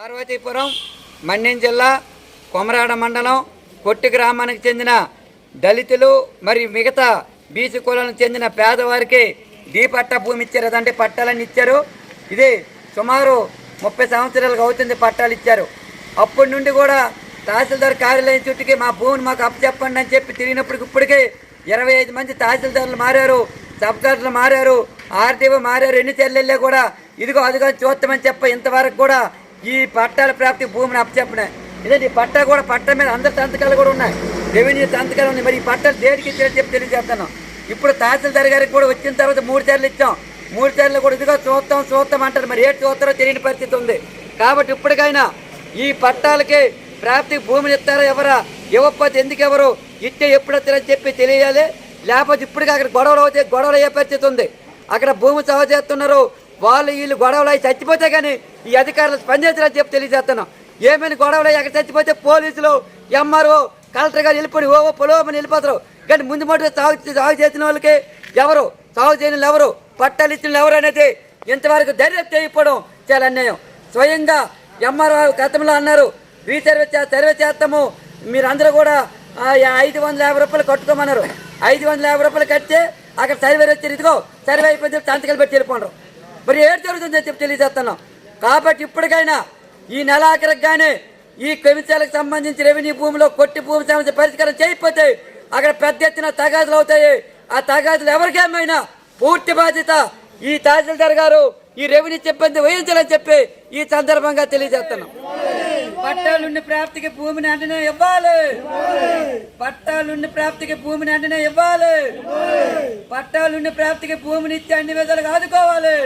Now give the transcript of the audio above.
పార్వతీపురం మన్యం జిల్లా కొమరాడ మండలం కొట్టి గ్రామానికి చెందిన దళితులు మరియు మిగతా బీసీ కులాలకు చెందిన పేదవారికి డీ పట్టా భూమి ఇచ్చారు. అదంటే పట్టాలని ఇచ్చారు. ఇది సుమారు ముప్పై సంవత్సరాలుగా అవుతుంది పట్టాలు ఇచ్చారు. అప్పటి నుండి కూడా తహసీల్దార్ కార్యాలయం చుట్టుకి మా భూమిని మాకు అప్పచెప్పండి అని చెప్పి తిరిగినప్పటికి ఇప్పటికే ఇరవై ఐదు మంది తహసీల్దార్లు మారారు సబ్ కలెక్టర్లు మారారు ఆర్డీఓ మారారు. ఎన్ని చెల్లెళ్ళే కూడా ఇదిగో అదిగో చూస్తామని చెప్ప ఇంతవరకు కూడా ఈ పట్టాల ప్రాప్తి భూమిని అప్పచెప్పనే ఇదండి ఈ పట్టా కూడా పట్ట మీద అందరి సంతకాలు కూడా ఉన్నాయి. రెవెన్యూ సంతకాలు ఉన్నాయి. మరి ఈ పట్టాలు దేనికి ఇచ్చారని చెప్పి తెలియజేస్తాను. ఇప్పుడు తహసీల్దార్ గారికి కూడా వచ్చిన తర్వాత మూడు సార్లు ఇచ్చాం. మూడు సార్లు కూడా ఇదిగో చూస్తాం చూస్తాం అంటారు. మరి ఏడు చూస్తారో తెలియని పరిస్థితి ఉంది. కాబట్టి ఇప్పటికైనా ఈ పట్టాలకి ప్రాప్తి భూమిని ఇస్తారా ఎవరా? ఇవ్వకపోతే ఎందుకు ఎవరు? ఇచ్చే ఎప్పుడు వస్తారని చెప్పి తెలియాలి. లేకపోతే ఇప్పటికీ అక్కడ గొడవలు అవుతాయి. గొడవలు అయ్యే పరిస్థితి ఉంది. అక్కడ భూమి సాగు చేస్తున్నారు వాళ్ళు వీళ్ళు గొడవలు అయి చచ్చిపోతే కానీ ఈ అధికారులు స్పందించాలని చెప్పి తెలియజేస్తున్నాం. ఏమైనా గొడవలు అయ్యి అక్కడ చచ్చిపోతే పోలీసులు ఎంఆర్ఓ కలెక్టర్ గారు వెళ్ళిపోయి ఓ పొలోమని వెళ్ళిపోతారు కానీ ముందు మొదటి సాగు సాగు చేసిన వాళ్ళకి ఎవరు సాగు చేయని ఎవరు పట్టాలు ఇచ్చిన ఎవరు అనేది ఇంతవరకు దర్యాప్తు చేయకపోవడం చాలా అన్యాయం. స్వయంగా ఎంఆర్ఓ గతంలో అన్నారు రీసర్వే చే సర్వే చేస్తాము మీరందరూ కూడా ఐదు వందల యాభై రూపాయలు కట్టుకోమన్నారు. ఐదు వందల యాభై రూపాయలు కడితే అక్కడ సర్వే వచ్చి ఇదిగో సర్వే అయిపోయింది సంతకాలు పెట్టి వెళ్ళిపోండ్రు. మరి ఏడు జరుగుతుందని చెప్పి తెలియజేస్తున్నాం. కాబట్టి ఇప్పటికైనా ఈ నెలాఖరికి కానీ ఈ కవితలకు సంబంధించి రెవెన్యూ భూమిలో కొట్టి భూమి సమస్య పరిష్కారం చేయకపోతే అక్కడ పెద్ద ఎత్తున తగాదులు అవుతాయి. ఆ తగాదులు ఎవరికేమైనా పూర్తి బాధ్యత ఈ తహసీల్దార్ గారు ఈ రెవెన్యూ సిబ్బంది వహించాలని చెప్పి ఈ సందర్భంగా తెలియజేస్తున్నాం. పట్టాలుండి ప్రాప్తికి భూమిని అంటనే ఇవ్వాలి. పట్టాలుండి ప్రాప్తికి భూమిని అంటనే ఇవ్వాలి. పట్టాలుండి ప్రాప్తికి భూమిని ఇచ్చి అన్ని విధాలుగా ఆదుకోవాలి.